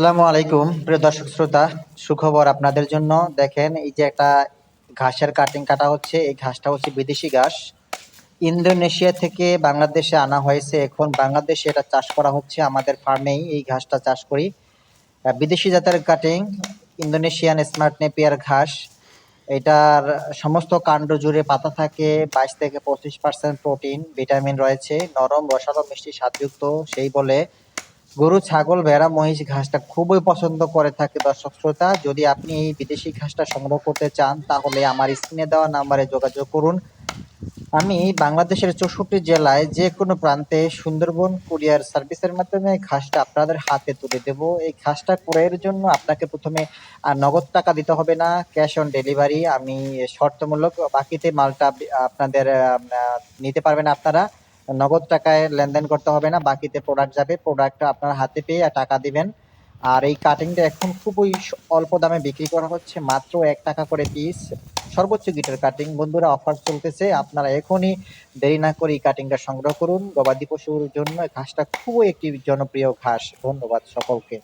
আসসালামু আলাইকুম, প্রিয় দর্শক শ্রোতা। সুখবর আপনাদের জন্য। দেখেন, এই যে একটা ঘাসের কাটিং কাটা হচ্ছে, এই ঘাসটা হচ্ছে বিদেশি ঘাস। ইন্দোনেশিয়া থেকে বাংলাদেশে আনা হয়েছে। এখন বাংলাদেশে এটা চাষ করা হচ্ছে আমাদের ফার্মেই। এই ঘাসটা চাষ করি। বিদেশি জাতের কাটিং ইন্দোনেশিয়ান স্মার্ট নেপিয়ার ঘাস। এটার সমস্ত কাণ্ড জুড়ে পাতা থাকে, বাইশ থেকে পঁচিশ পার্সেন্ট প্রোটিন ভিটামিন রয়েছে, নরম, রসালো, মিষ্টি, স্বাদযুক্ত, সেই বলে গরু, ছাগল, ভেড়া, মহিষ ঘাসটা খুবই পছন্দ করে থাকে দর্শক শ্রোতা। যদি আপনি এই বিদেশি ঘাসটা সংগ্রহ করতে চান, তাহলে আমার স্ক্রিনে দেওয়া নাম্বারে যোগাযোগ করুন। আমি বাংলাদেশের চৌষট্টি জেলায় যে কোনো প্রান্তে সুন্দরবন কুরিয়ার সার্ভিসের মাধ্যমে ঘাসটা আপনাদের হাতে তুলে দেব। এই ঘাসটা ক্রয়ের জন্য আপনাকে প্রথমে আর নগদ টাকা দিতে হবে না, ক্যাশ অন ডেলিভারি। আমি শর্তমূলক বাকিতে মালটা আপনাদের নিতে পারবেন আপনারা। নগদ টাকায় লেনদেন করতে হবে না, বাকিতে প্রোডাক্ট যাবে প্রোডাক্ট আপনার হাতে পেয়ে টাকা দিবেন। আর এই কাটিংটা এখন খুবই অল্প দামে বিক্রি করা হচ্ছে, মাত্র এক টাকা করে পিস সর্বোচ্চ গিটার কাটিং বন্ধুরা অফার চলতেছে, আপনারা এখনই দেরি না করে এই কাটিংটা সংগ্রহ করুন। গবাদি পশুর জন্য ঘাসটা খুবই একটি জনপ্রিয় ঘাস। ধন্যবাদ সকলকে।